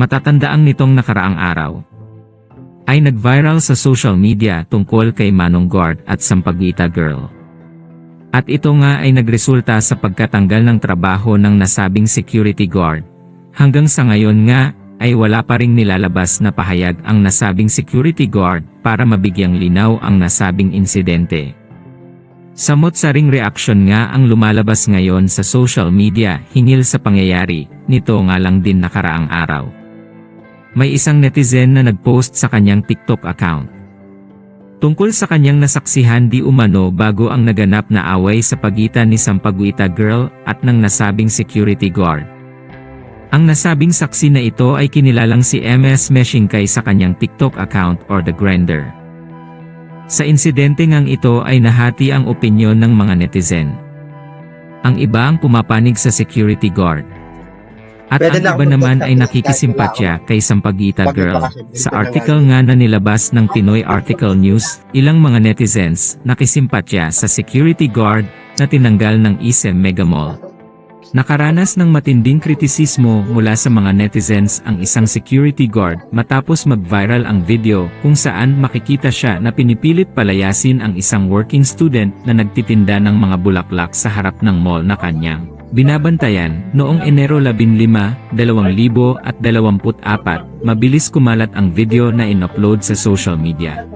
Matatandaang nitong nakaraang araw. Ay nag-viral sa social media tungkol kay Manong Guard at Sampaguita Girl. At ito nga ay nagresulta sa pagkatanggal ng trabaho ng nasabing security guard. Hanggang sa ngayon nga, ay wala pa ring nilalabas na pahayag ang nasabing security guard para mabigyang linaw ang nasabing insidente. Samot saring reaksyon nga ang lumalabas ngayon sa social media hinil sa pangyayari, nito nga lang din nakaraang araw. May isang netizen na nagpost sa kanyang TikTok account. Tungkol sa kanyang nasaksihan di umano bago ang naganap na away sa pagitan ni Sampaguita Girl at ng nasabing security guard. Ang nasabing saksi na ito ay kinilalang si MS Meshingkay sa kanyang TikTok account or The Grender. Sa insidente ngang ito ay nahati ang opinyon ng mga netizen. Ang iba ang pumapanig sa security guard. At Pwede ang iba naman ay nakikisimpatya kay Sampaguita Girl. Sa article nga na nilabas ng Pinoy Article News, ilang mga netizens nakisimpatya sa security guard na tinanggal ng ISEM Mega Mall. Nakaranas ng matinding kritisismo mula sa mga netizens ang isang security guard matapos mag-viral ang video kung saan makikita siya na pinipilit palayasin ang isang working student na nagtitinda ng mga bulaklak sa harap ng mall na kanyang binabantayan noong Enero 15, 2024. Mabilis kumalat ang video na in-upload sa social media.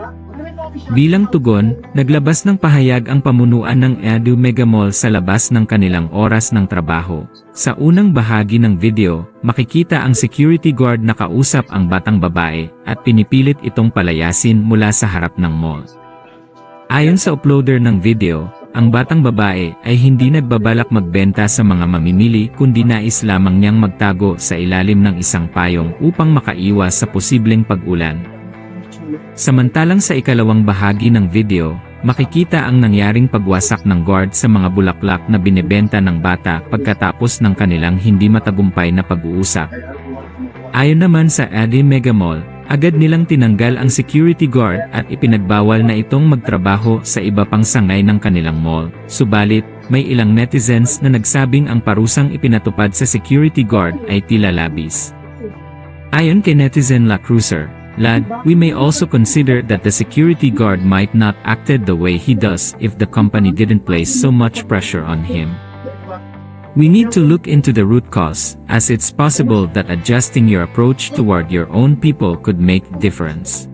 Bilang tugon, naglabas ng pahayag ang pamunuan ng Edu Mega Mall sa labas ng kanilang oras ng trabaho. Sa unang bahagi ng video, makikita ang security guard na kausap ang batang babae at pinipilit itong palayasin mula sa harap ng mall. Ayon sa uploader ng video, ang batang babae ay hindi nagbabalak magbenta sa mga mamimili kundi nais lamang niyang magtago sa ilalim ng isang payong upang makaiwas sa posibleng pag-ulan. Samantalang sa ikalawang bahagi ng video, makikita ang nangyaring pagwasak ng guard sa mga bulaklak na binebenta ng bata pagkatapos ng kanilang hindi matagumpay na pag-uusap. Ayon naman sa Adi Mega Mall, agad nilang tinanggal ang security guard at ipinagbawal na itong magtrabaho sa iba pang sangay ng kanilang mall. Subalit, may ilang netizens na nagsabing ang parusang ipinatupad sa security guard ay tila labis. Ayon kay netizen La Cruiser, Lad, we may also consider that the security guard might not acted the way he does if the company didn't place so much pressure on him. We need to look into the root cause, as it's possible that adjusting your approach toward your own people could make difference.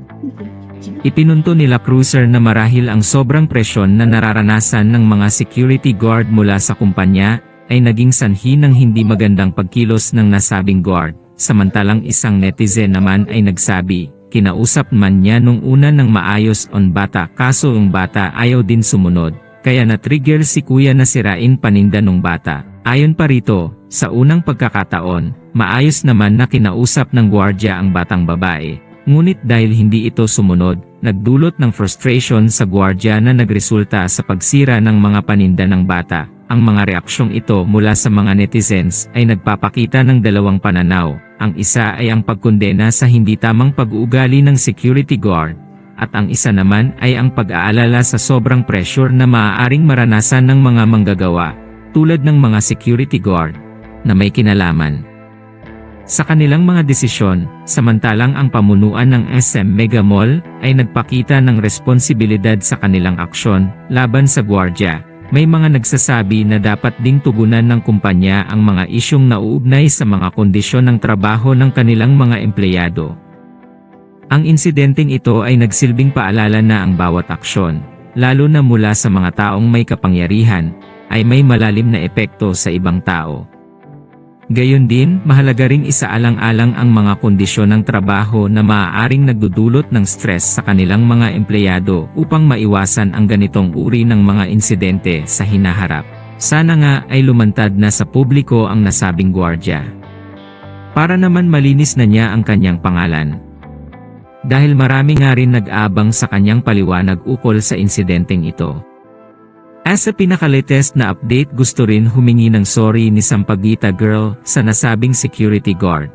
Ipinunto nila Cruiser na marahil ang sobrang presyon na nararanasan ng mga security guard mula sa kumpanya ay naging sanhi ng hindi magandang pagkilos ng nasabing guard, samantalang isang netizen naman ay nagsabi, kinausap man niya nung una ng maayos on bata kaso ang bata ayaw din sumunod, kaya na-trigger si kuya na sirain paninda nung bata. Ayon pa rito, sa unang pagkakataon, maayos naman na kinausap ng gwardya ang batang babae. Ngunit dahil hindi ito sumunod, nagdulot ng frustration sa gwardya na nagresulta sa pagsira ng mga paninda ng bata. Ang mga reaksyong ito mula sa mga netizens ay nagpapakita ng dalawang pananaw. Ang isa ay ang pagkondena sa hindi tamang pag-uugali ng security guard, at ang isa naman ay ang pag-aalala sa sobrang pressure na maaaring maranasan ng mga manggagawa, tulad ng mga security guard, na may kinalaman. Sa kanilang mga desisyon, samantalang ang pamunuan ng SM Mega Mall ay nagpakita ng responsibilidad sa kanilang aksyon laban sa gwardya, may mga nagsasabi na dapat ding tugunan ng kumpanya ang mga isyong nauugnay sa mga kondisyon ng trabaho ng kanilang mga empleyado. Ang insidenteng ito ay nagsilbing paalala na ang bawat aksyon, lalo na mula sa mga taong may kapangyarihan, ay may malalim na epekto sa ibang tao. Gayon din, mahalaga ring isaalang-alang ang mga kondisyon ng trabaho na maaaring nagdudulot ng stress sa kanilang mga empleyado upang maiwasan ang ganitong uri ng mga insidente sa hinaharap. Sana nga ay lumantad na sa publiko ang nasabing gwardya. Para naman malinis na niya ang kanyang pangalan. Dahil marami nga rin nag-abang sa kanyang paliwanag ukol sa insidenteng ito. As sa pinakalatest na update gusto rin humingi ng sorry ni Sampaguita Girl sa nasabing security guard.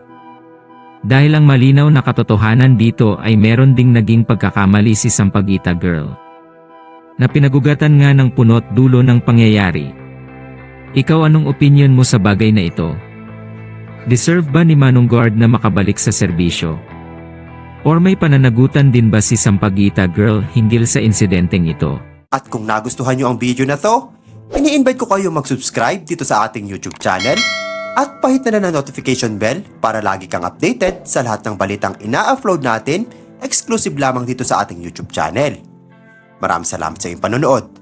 Dahil ang malinaw na katotohanan dito ay meron ding naging pagkakamali si Sampaguita Girl. Na pinagugatan nga ng punot dulo ng pangyayari. Ikaw anong opinion mo sa bagay na ito? Deserve ba ni Manong Guard na makabalik sa serbisyo? Or may pananagutan din ba si Sampaguita Girl hinggil sa insidenteng ito? At kung nagustuhan nyo ang video na to, ini-invite ko kayo mag-subscribe dito sa ating YouTube channel at pahit na na ng notification bell para lagi kang updated sa lahat ng balitang ina-upload natin exclusive lamang dito sa ating YouTube channel. Maraming salamat sa iyong panonood.